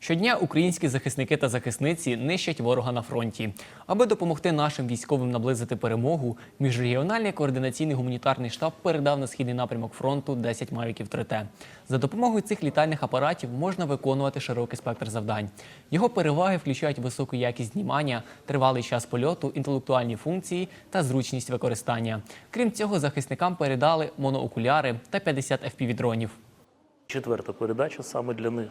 Щодня українські захисники та захисниці нищать ворога на фронті. Аби допомогти нашим військовим наблизити перемогу, міжрегіональний координаційний гуманітарний штаб передав на східний напрямок фронту 10 мавіків 3Т. За допомогою цих літальних апаратів можна виконувати широкий спектр завдань. Його переваги включають високу якість знімання, тривалий час польоту, інтелектуальні функції та зручність використання. Крім цього, захисникам передали моноокуляри та 50 FPV-дронів. Четверта передача саме для них.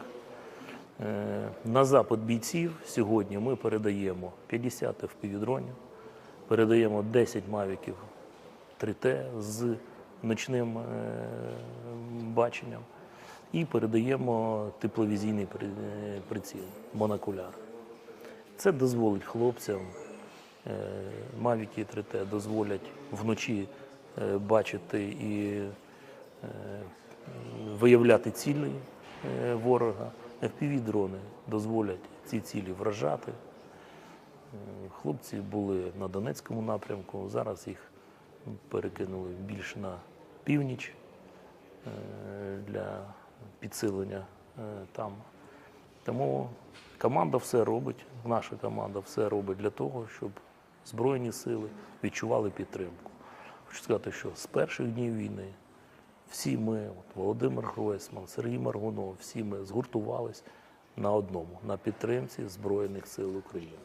Е, На запит бійців сьогодні ми передаємо 50 FPV-дронів, передаємо 10 мавіків 3T з ночним е, баченням і передаємо тепловізійний е, приціл, монокуляр. Це дозволить хлопцям, мавіки 3T дозволять вночі бачити і виявляти цілі ворога. FPV-дрони дозволять ці цілі вражати. Хлопці були на Донецькому напрямку, зараз їх перекинули більш на північ е, для підсилення е, там. Тому команда все робить, наша команда все робить для того, щоб Збройні сили відчували підтримку. Хочу сказати, що з перших днів війни всі ми, от Володимир Гройсман, Сергій Маргунов, всі ми згуртувались на одному на підтримці Збройних сил України.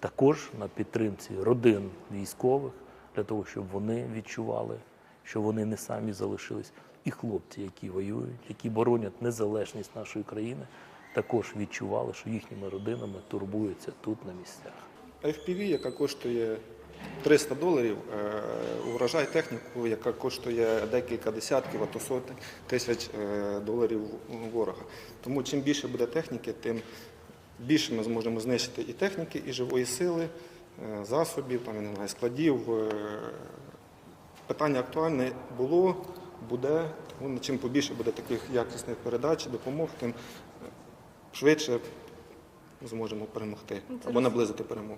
Також на підтримці родин військових, для того, щоб вони відчували, що вони не самі залишились. І хлопці, які воюють, які боронять незалежність нашої країни, також відчували, що їхніми родинами турбуються тут на місцях. FPV, яка коштує 300 доларів, е, вражає техніку, яка коштує декілька десятків, а то сотень тисяч е, доларів ворога. Тому чим більше буде техніки, тим більше ми зможемо знищити і техніки, і живої сили, е, засобів, там, не знаю, складів. Питання актуальне було, буде. Тому чим побільше буде таких якісних передач, допомог, тим швидше зможемо перемогти або наблизити перемогу.